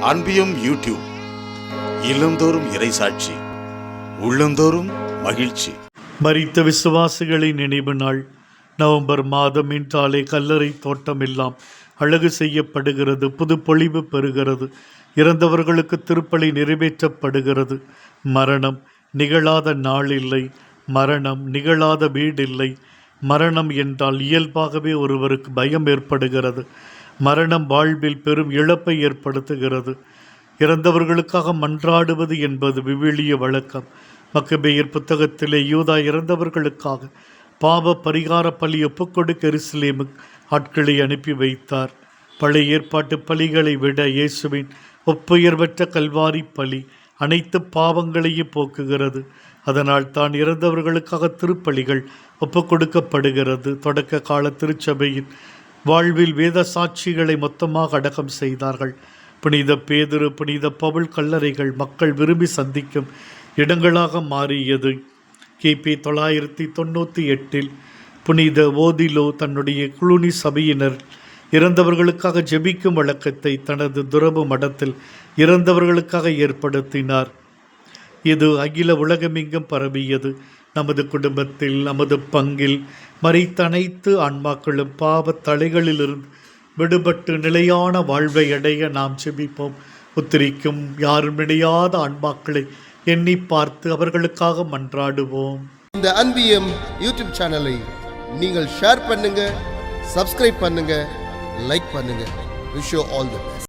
அன்பியும் YouTube இல்லந்தோறும் இறைசாட்சி உள்ளந்தோறும் மகிழ்ச்சி. மறித்த விசுவாசிகளின் நினைவு நாள். நவம்பர் மாதம் என்றாலே கல்லறை தோட்டம் எல்லாம் அழகு செய்யப்படுகிறது புது பொழிவு பெறுகிறது இறந்தவர்களுக்கு திருப்பலி நிறைவேற்றப்படுகிறது. மரணம் நிகழாத நாள் இல்லை. மரணம் நிகழாத வீடில்லை மரணம் என்றால் இயல்பாகவே ஒருவருக்கு பயம் ஏற்படுகிறது. மரணம் வாழ்வில் பெரும் இழப்பை ஏற்படுத்துகிறது. இறந்தவர்களுக்காக மன்றாடுவது என்பது விவிலிய வழக்கம். மக்கபேயர் புத்தகத்திலே யூதா இறந்தவர்களுக்காக பாவ பரிகார பலி ஒப்புக்கொடுக்க எருசலேமு ஆட்களை அனுப்பி வைத்தார். பழைய ஏற்பாட்டு பலிகளை விட இயேசுவின் ஒப்புயர்வற்ற கல்வாரி பலி அனைத்து பாவங்களையும் போக்குகிறது. அதனால் தான் இறந்தவர்களுக்காக திருப்பலிகள் ஒப்புக்கொடுக்கப்படுகிறது. தொடக்க கால திருச்சபையின் வாழ்வில் வேத சாட்சிகளை மொத்தமாக அடக்கம் செய்தார்கள். புனித பேதுரு புனித பவுல் கல்லறைகள் மக்கள் விரும்பி சந்திக்கும் இடங்களாக மாறியது. கிபி தொள்ளாயிரத்தி தொண்ணூற்றி எட்டில் புனித ஓதிலோ தன்னுடைய குளுனி சபையினர் இறந்தவர்களுக்காக ஜெபிக்கும் வழக்கத்தை தனது துறவு மடத்தில் இறந்தவர்களுக்காக ஏற்படுத்தினார். இது அகில உலகமெங்கும் பரவியது. நமது குடும்பத்தில் நமது பங்கில் மறைத்தனைத்து ஆன்மாக்களும் பாவ தலைகளிலிருந்து விடுபட்டு நிலையான வாழ்வை அடைய நாம் செபிப்போம். உத்திரிக்கும் யாரும் இணையாத ஆன்மாக்களை எண்ணி பார்த்து அவர்களுக்காக மன்றாடுவோம். இந்த அன்பியம் யூடியூப் சேனலை நீங்கள் ஷேர் பண்ணுங்க சப்ஸ்கிரைப் பண்ணுங்க லைக் பண்ணுங்க. Wish all the best